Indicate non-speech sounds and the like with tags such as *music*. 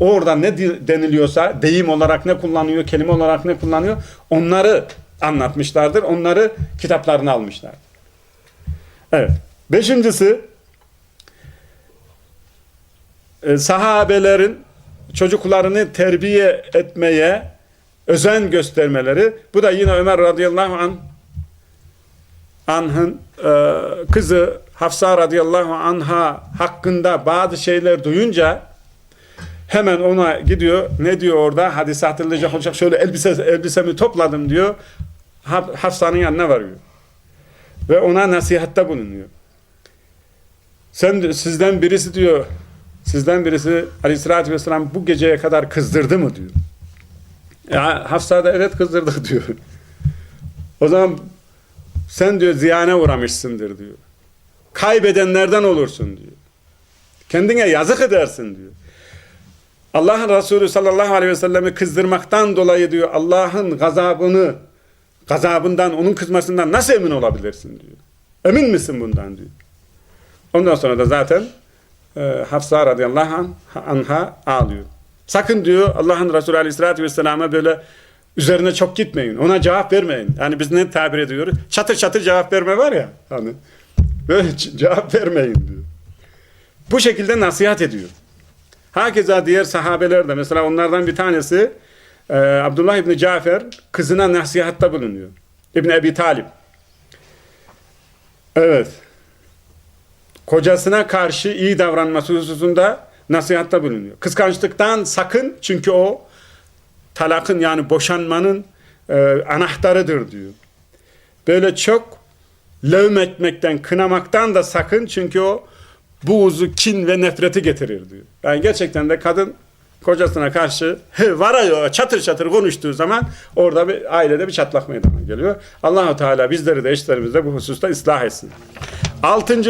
orada ne deniliyorsa deyim olarak ne kullanıyor, kelime olarak ne kullanıyor onları anlatmışlardır. Onları kitaplarına almışlar. Evet. Beşincisi e, sahabelerin çocuklarını terbiye etmeye özen göstermeleri. Bu da yine Ömer radıyallahu an anh'ın e, kızı Hafsa radıyallahu anha hakkında bazı şeyler duyunca hemen ona gidiyor. Ne diyor orada? Hadisi hatırlayacak olacak. Şöyle elbise, elbisemi topladım diyor. Ha- Hafsa'nın yanına varıyor. Ve ona nasihatte bulunuyor. Sen sizden birisi diyor sizden birisi aleyhissalatü vesselam bu geceye kadar kızdırdı mı diyor. Ya Hafsa da evet kızdırdı *laughs* diyor. O zaman sen diyor ziyane uğramışsındır diyor. Kaybedenlerden olursun diyor. Kendine yazık edersin diyor. Allah'ın Resulü sallallahu aleyhi ve sellemi kızdırmaktan dolayı diyor Allah'ın gazabını gazabından, onun kızmasından nasıl emin olabilirsin diyor. Emin misin bundan diyor. Ondan sonra da zaten e, Hafsa radıyallahu anh, anha ağlıyor. Sakın diyor Allah'ın Resulü aleyhissalatü vesselama böyle üzerine çok gitmeyin. Ona cevap vermeyin. Yani biz ne tabir ediyoruz? Çatır çatır cevap verme var ya. Hani böyle *laughs* cevap vermeyin diyor. Bu şekilde nasihat ediyor. Hakeza diğer sahabeler de mesela onlardan bir tanesi e, Abdullah İbni Cafer kızına nasihatta bulunuyor. İbni Ebi Talib. Evet. Kocasına karşı iyi davranması hususunda nasihatta bulunuyor. Kıskançlıktan sakın çünkü o talakın yani boşanmanın e, anahtarıdır diyor. Böyle çok levmetmekten, kınamaktan da sakın çünkü o buğzu, kin ve nefreti getirir diyor. Yani gerçekten de kadın kocasına karşı varıyor çatır çatır konuştuğu zaman orada bir ailede bir çatlak meydana geliyor. Allahu Teala bizleri de eşlerimizi de bu hususta ıslah etsin. Altıncı